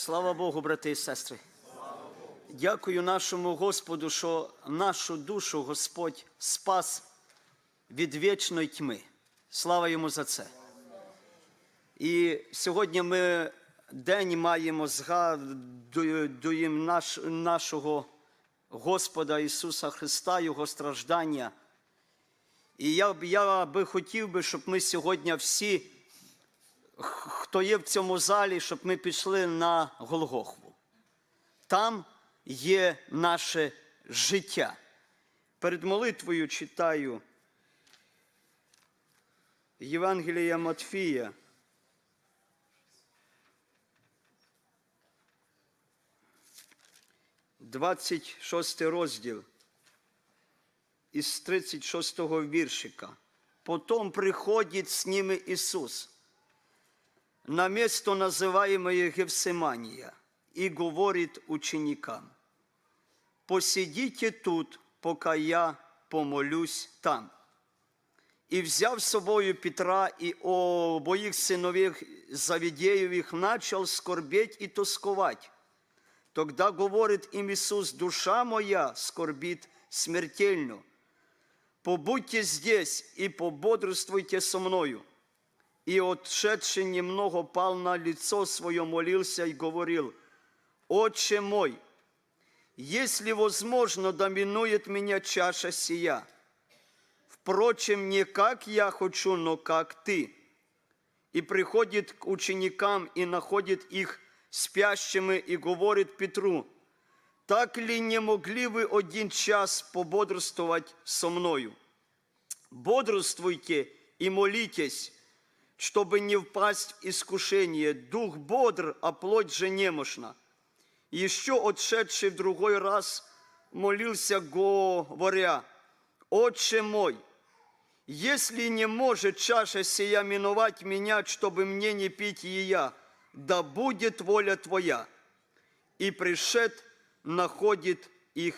Слава Богу, брати і сестри. Дякую нашому Господу, що нашу душу Господь спас від вічної тьми. Слава йому за це. І сьогодні ми день маємо згадуємо наш, нашого Господа Ісуса Христа, Його страждання. І я, я би хотів би, щоб ми сьогодні всі, хто є в цьому залі, щоб ми пішли на Голгохву. Там є наше життя. Перед молитвою читаю Євангелія Матфія. Двадцять шостий розділ із 36 го віршика. Потом приходит с ними Иисус на место, называемое Гефсимания, и говорит ученикам, «Посидите тут, пока я помолюсь там». І взяв з собою Петра і обоїх синовів Завідєєвих, начал скорбеть і тосковать. Тогда говорит им Иисус, душа моя скорбит смертельно. Побудьте здесь и пободрствуйте со мною. И отшедший немного пал на лицо свое, молился и говорил, «Отче мой, если возможно, доминует меня чаша сия. Впрочем, не как я хочу, но как ты». И приходит к ученикам и находит их спящими и говорит Петру, так ли не могли вы один час пободрствовать со мною? Бодрствуйте и молитесь, чтобы не впасть в искушение. Дух бодр, а плоть же немощна. Еще отшедший в другой раз молился, говоря, «Отче мой, если не может чаша сия миновать меня, чтобы мне не пить ее, да будет воля Твоя». И пришед находит их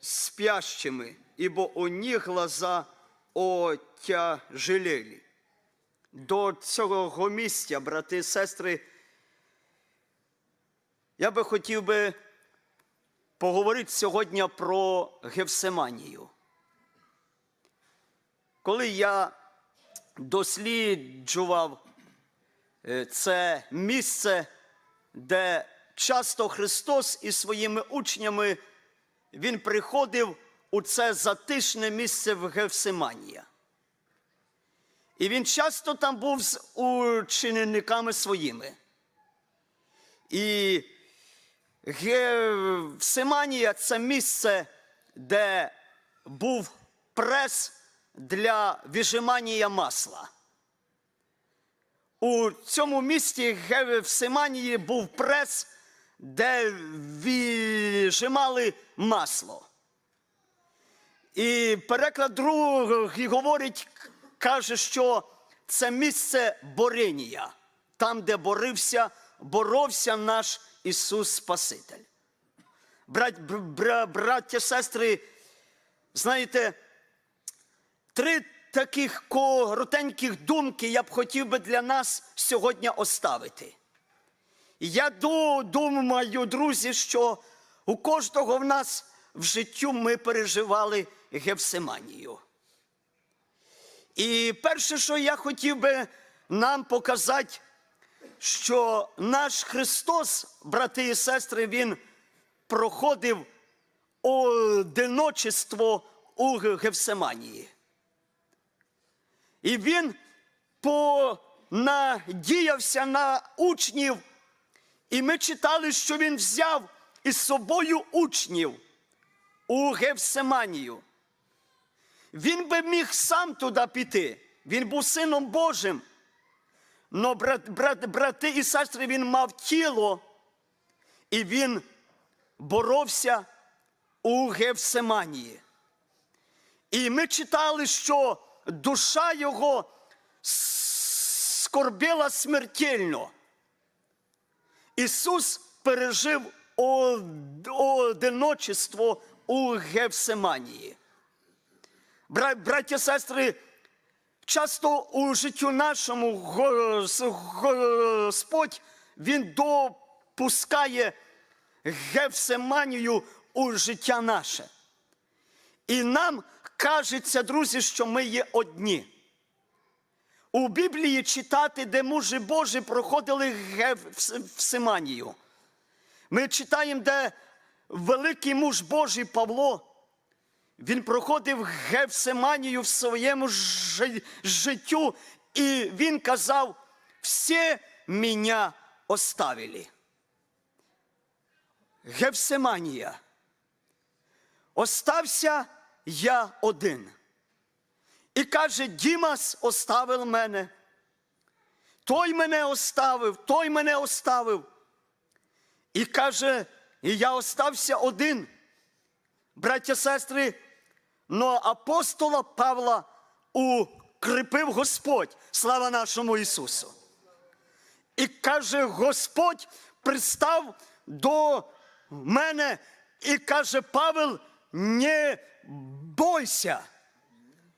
спящими, ибо у них глаза отяжелели. До цього місця, брати і сестри, я би хотів би поговорити сьогодні про Гевсиманію. Коли я досліджував е, це місце, де часто Христос із своїми учнями він приходив у це затишне місце в Гевсиманія. І він часто там був з учениками своїми. І Гевсиманія це місце, де був прес для вижимання масла. У цьому місті Гевсиманії був прес, де вижимали масло. І переклад другий говорить, каже, що це місце боріння, там, де борився, боровся наш Ісус Спаситель. Брат, бр, бра- браття, сестри, знаєте, три таких коротеньких думки я б хотів би для нас сьогодні оставити. Я думаю, друзі, що у кожного в нас в життю ми переживали Гевсиманію. І перше, що я хотів би нам показати, що наш Христос, брати і сестри, Він проходив одиночество у Гевсиманії. І він понадіявся на учнів, і ми читали, що він взяв із собою учнів у Гевсиманію. Він би міг сам туди піти. Він був сином Божим. Но брат, брат, брати і сестри, він мав тіло, і він боровся у Гевсиманії. І ми читали, що душа його скорбіла смертельно. Ісус пережив одиночество у Гевсиманії. Бра- Браття, сестри, часто у життю нашому Господь Він допускає гефсиманію у життя наше. І нам кажеться, друзі, що ми є одні. У Біблії читати, де мужі Божі проходили гефсиманію. Ми читаємо, де великий муж Божий Павло, він проходив гефсиманію в своєму життю, і він казав: всі мене оставили. Гефсиманія. Остався я один. І каже, Дімас оставив мене. Той мене оставив, той мене оставив. І каже, і я остався один. Браття, сестри, но апостола Павла укріпив Господь, слава нашому Ісусу. І каже, Господь пристав до мене і каже, Павел, не бойся.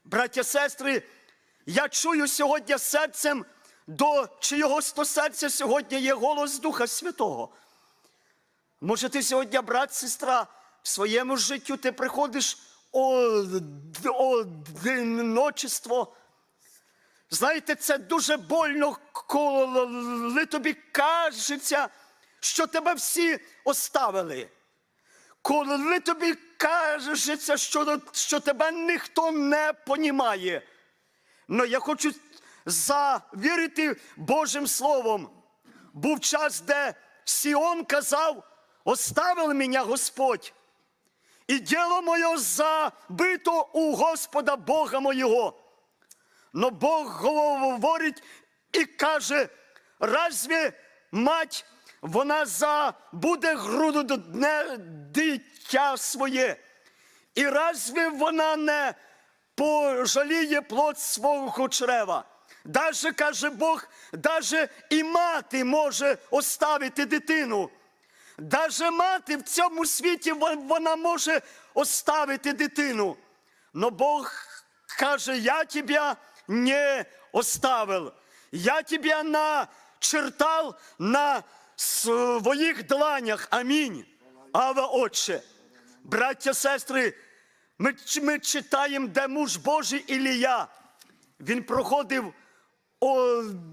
Браття, сестри, я чую сьогодні серцем до чиєгось то серця сьогодні є голос Духа Святого. Може, ти сьогодні, брат, сестра, в своєму життю ти приходиш од- одиночество. Знаєте, це дуже больно, коли тобі кажеться, що тебе всі оставили. Коли тобі кажеться, що, що тебе ніхто не понімає. Но я хочу завірити Божим Словом. Був час, де Сіон казав, оставив мене Господь. І діло моє забито у Господа Бога моєго. Но Бог говорить і каже, разве мать вона забуде груду дне дитя своє? І разве вона не пожаліє плод свого чрева? Даже каже Бог, даже і мати може оставити дитину. Даже мати в цьому світі вона може оставити дитину. Но Бог каже, я тебя не оставил. Я тебя начертал на своїх дланях. Амінь. Ава Отче. Браття, сестри, ми, ми читаємо, де муж Божий Ілія. Він проходив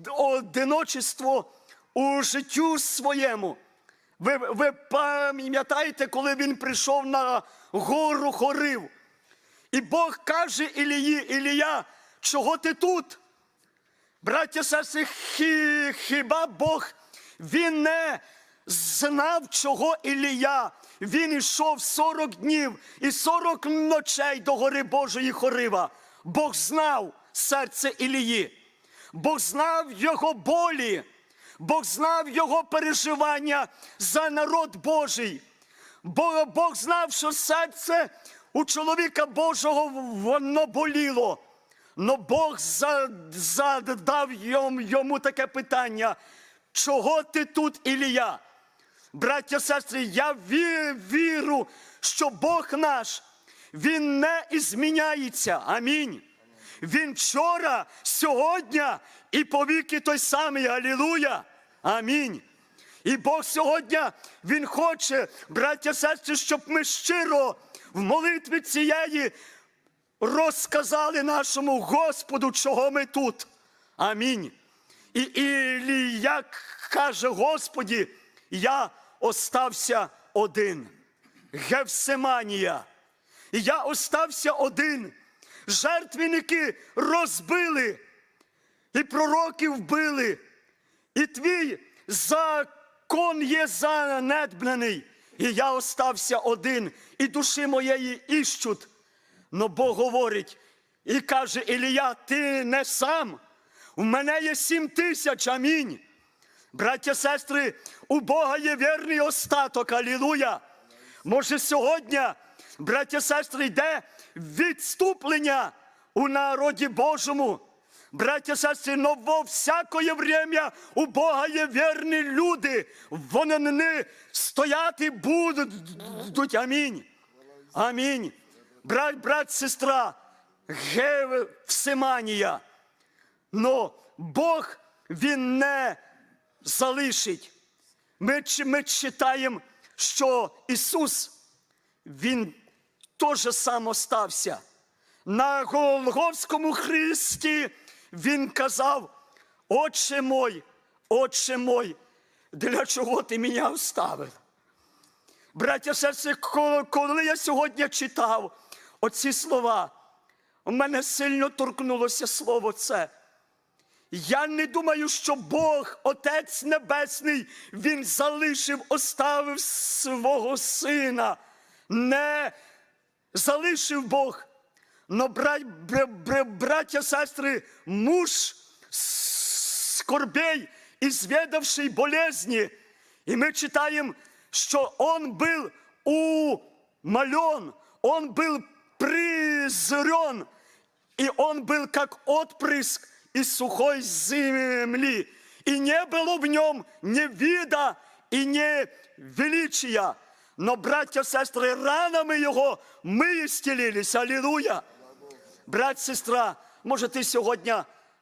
одиночество у життю своєму. Ви, ви пам'ятаєте, коли він прийшов на гору хорив? І Бог каже Ілії, Ілія, чого ти тут? Браття сестри, хі, хіба Бог він не знав, чого Ілія? Він ішов 40 днів і 40 ночей до гори Божої Хорива. Бог знав серце Ілії. Бог знав його болі. Бог знав його переживання за народ Божий. Бо Бог знав, що серце у чоловіка Божого воно боліло. Но Бог задав йому, таке питання: чого ти тут, Ілія? Браття, сестри, я вірю, що Бог наш, Він не зміняється. Амінь. Він вчора, сьогодні і повіки той самий. Алілуя. Амінь. І Бог сьогодні, Він хоче, браття, сестри, щоб ми щиро в молитві цієї розказали нашому Господу, чого ми тут. Амінь. І Ілія каже, Господі, я остався один. Гевсиманія. І я остався один. Жертвенники розбили, і пророків вбили, і твій закон є занедбаний. І я остався один, і душі моєї іщуть. Но Бог говорить і каже: Ілія, ти не сам. У мене є сім тисяч, амінь. Браття, сестри, у Бога є вірний остаток, алілуя. Може, сьогодні, браття, сестри, йде відступлення у народі Божому. Браття, сестри, но во всякое время у Бога є вірні люди. Вони не стояти будуть. Амінь. Амінь. Брат, брат, сестра, Гевсиманія. Но Бог він не залишить. ми, ми читаємо, що Ісус, Він теж сам остався. На Голговському хресті Він казав, Отче мой, Отче мой, для чого ти мене оставив? Браття серце, коли я сьогодні читав оці слова, у мене сильно торкнулося слово це. Я не думаю, що Бог, Отець Небесний, Він залишив, оставив свого сина. Не залишив Бог. Но брать, бр, бр, браття, сестри, муж скорбей і зведавший болезни. І ми читаємо, що он был умолен, он был призрен, и он был как отпрыск из сухой земли. И не было в нем ни вида и ни величия. Но, братья, сестры, ранами його ми ісцілились. Алілуя! Брат, сестра, може, ти сьогодні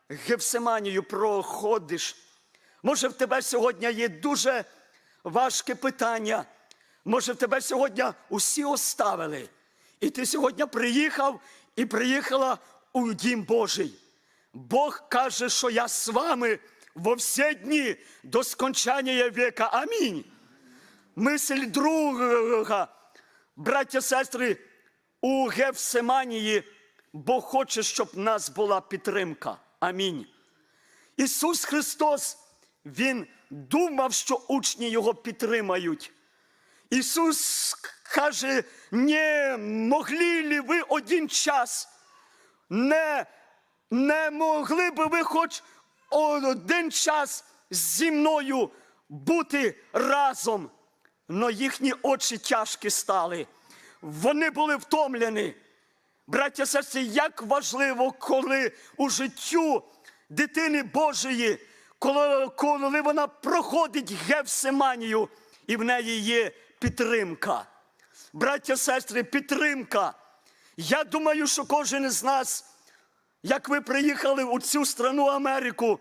Гефсиманію проходиш. Може, в тебе сьогодні є дуже важке питання. Може, в тебе сьогодні усі оставили. І ти сьогодні приїхав і приїхала у дім Божий. Бог каже, що я з вами во всі дні до скончання віка. Амінь. Мисль друга, браття, сестри, у Гефсиманії Бог хоче, щоб в нас була підтримка. Амінь. Ісус Христос, Він думав, що учні Його підтримають. Ісус каже, не могли ли ви один час, не, не могли би ви хоч один час зі мною бути разом. Но їхні очі тяжкі стали. Вони були втомлені. Браття серці, як важливо, коли у життю дитини Божої, коли, коли вона проходить Гевсиманію, і в неї є підтримка. Браття, сестри, підтримка. Я думаю, що кожен із нас, як ви приїхали у цю страну Америку,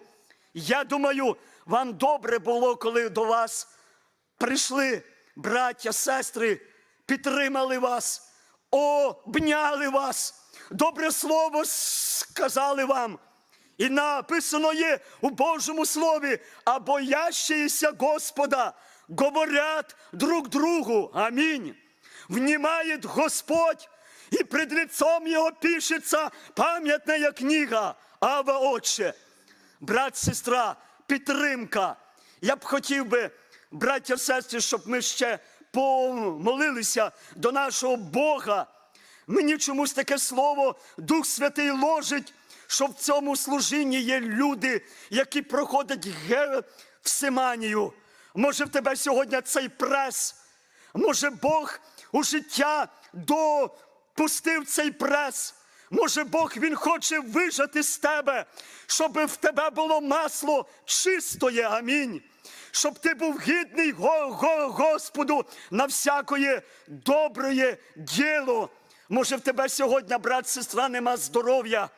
я думаю, вам добре було, коли до вас прийшли браття, сестри, підтримали вас, обняли вас, добре слово сказали вам. І написано є у Божому Слові, а боящиеся Господа говорять друг другу. Амінь. Внимает Господь, і пред лицом Його пишеться пам'ятна книга. Ава Отче. Брат, сестра, підтримка. Я б хотів би, браття, сестри, щоб ми ще помолилися до нашого Бога. Мені чомусь таке слово Дух Святий ложить, що в цьому служінні є люди, які проходять Гефсиманію. Може, в тебе сьогодні цей прес, може, Бог у життя допустив цей прес. Може, Бог Він хоче вижати з тебе, щоб в тебе було масло чистоє. Амінь. Щоб ти був гідний го, го, Господу на всякое добре діло. Може, в тебе сьогодні, брат, сестра, нема здоров'я.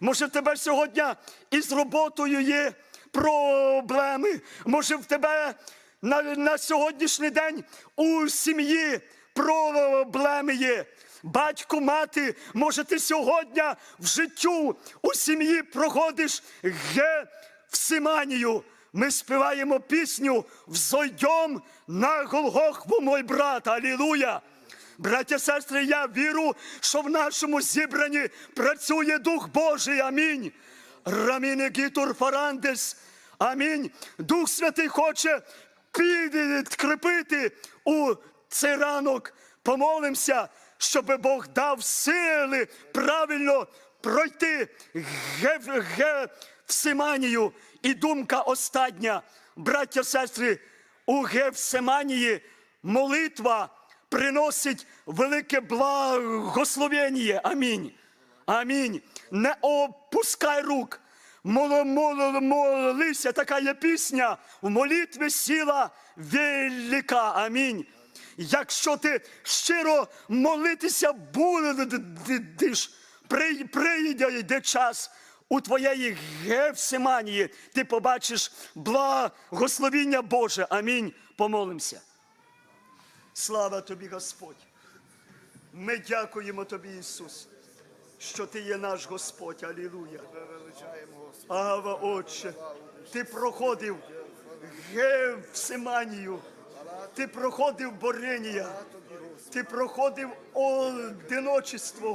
Може, в тебе сьогодні із роботою є проблеми. Може, в тебе на, на сьогоднішній день у сім'ї проблеми є. Батько, мати, може, ти сьогодні в життю у сім'ї проходиш Гефсиманію. Ми співаємо пісню «Взойдем на Голгофу, мой брат, Алілуя! Браття, сестри, я вірю, що в нашому зібранні працює Дух Божий. Амінь. Раміне гітур фарандес. Амінь. Дух Святий хоче підкріпити у цей ранок. Помолимося, щоб Бог дав сили правильно пройти Гефсиманію. І думка остання, браття, сестри, у Гефсиманії молитва приносить велике благословення. Амінь. Амінь. Не опускай рук. Мол, мол, молися, така є пісня. В молитві сила велика. Амінь. Якщо ти щиро молитися будеш, прийде йде час у твоєї Гевсиманії ти побачиш благословіння Боже. Амінь. Помолимося. Слава тобі, Господь. Ми дякуємо тобі, Ісус, що ти є наш Господь. Алілуя. Ава, Отче, ти проходив Гевсиманію, ти проходив борення, ти проходив одиночество.